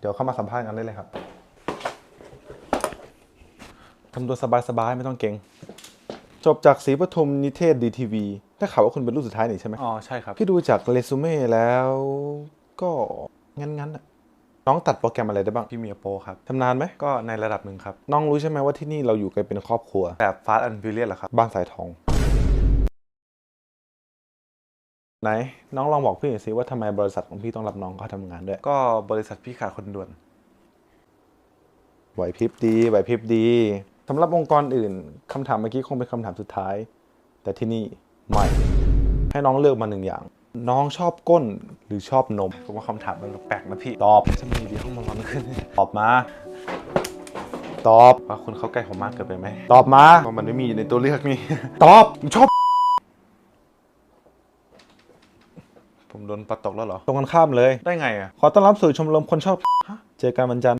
เดี๋ยวเข้ามาสัมภาษณ์กันได้เลยครับทำตัวสบายๆไม่ต้องเก่ง จบจากศรีปทุมนิเทศดีทีวีได้ข่าวว่าคุณเป็นรุ่นสุดท้ายนี่ใช่ไหมอ๋อใช่ครับ พี่ดูจากเรซูเม่แล้วก็งั้นๆอะน้องตัดโปรแกรมอะไรได้บ้าง พี่เมียโปรครับทำนานไหม ก็ในระดับหนึ่งครับ น้องรู้ใช่ไหมว่าที่นี่เราอยู่กันเป็นครอบครัว แบบฟาสต์อันฟิเลียนเหรอครับ บ้านสายทอง ไหนน้องลองบอกพี่หน่อยสิว่าทำไมบริษัทของพี่ต้องรับน้องเขาทำงานด้วย ก็บริษัทพี่ขาดคนด่วนไหวพริบดีไหวพริบดีสำหรับองค์กรอื่นคำถามเมื่อกี้คงเป็นคำถามสุดท้าย แต่ที่นี่ไม่ให้น้องเลือกมาหนึ่งอย่าง น้องชอบก้นหรือชอบนมผมว่าคำถามมันแปลกๆนะพี่ตอบจะมีดีห้องมันร้อนขึ้นตอบมา ตอบว่าคุณเข้าใกล้ผมมากเกินไปไหมตอบมาเพราะมันไม่มีอยู่ในตัวเลือกนี่ตอบชอบ ผมโดนปัดตกแล้วเหรอ ตรงกันข้ามเลย ได้ไงอะ ขอต้อนรับสู่ชมรมคนชอบ เจอกันวันจันทร์